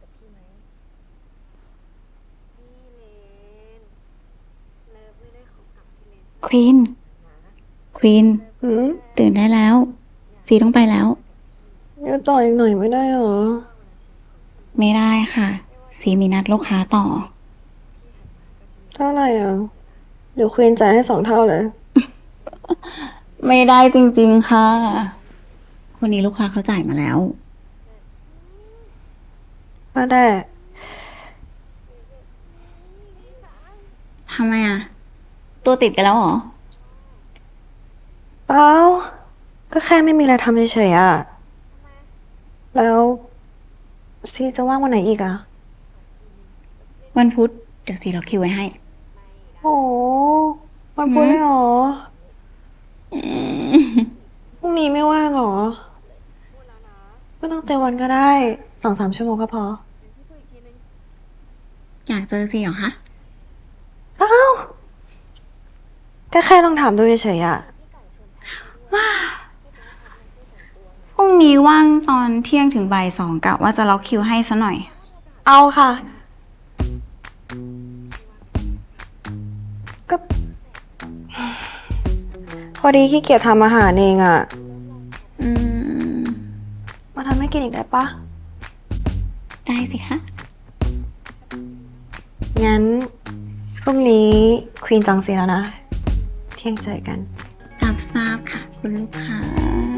กับพี่ไหมพี่เลนเลิฟไม่ได้ขอกับพี่เลนควีนควีนตื่นได้แล้ว ซีต้องไปแล้ว ยืดต่ออีกหน่อยไม่ได้เหรอ ไม่ได้ค่ะ ซีมีนัดลูกค้าต่อ เท่าไหร่อะ เดี๋ยวควีนจ่ายให้สองเท่าเลย ไม่ได้จริง ๆ ค่ะวันนี้ลูกค้าเขาจ่ายมาแล้ว มาได้ ทำไมอะ ตัวติดกันแล้วเหรอ เปล่าก็แค่ไม่มีอะไรทำเฉยๆอะ แล้วซีจะว่างวันไหนอีกอะ วันพุธเดี๋ยวซีล็อกคิวไว้ให้ โอ้วันพุธเลยเหรออืมพรุ่งนี้ไม่ว่างเหรอ ไม่ต้องเต็มวันก็ได้สองสามชั่วโมงก็พอ อยากเจอซีเหรอคะอ้าวก็แค่ลองถามดูเฉยๆอะพรุ่งนี้ว่างตอนเที่ยงถึงบ่ายสองกะว่าจะล็อกคิวให้ซะหน่อย เอาค่ะ ก็ พอดีขี้เกียจทำอาหารเองอะ่ะอืม มาทำให้กินอีกได้ปะได้สิคะ งั้นพรุ่งนี้ควีนจองซีแล้วนะ เที่ยงเจอกันรับทราบค่ะ คุณลูกค้า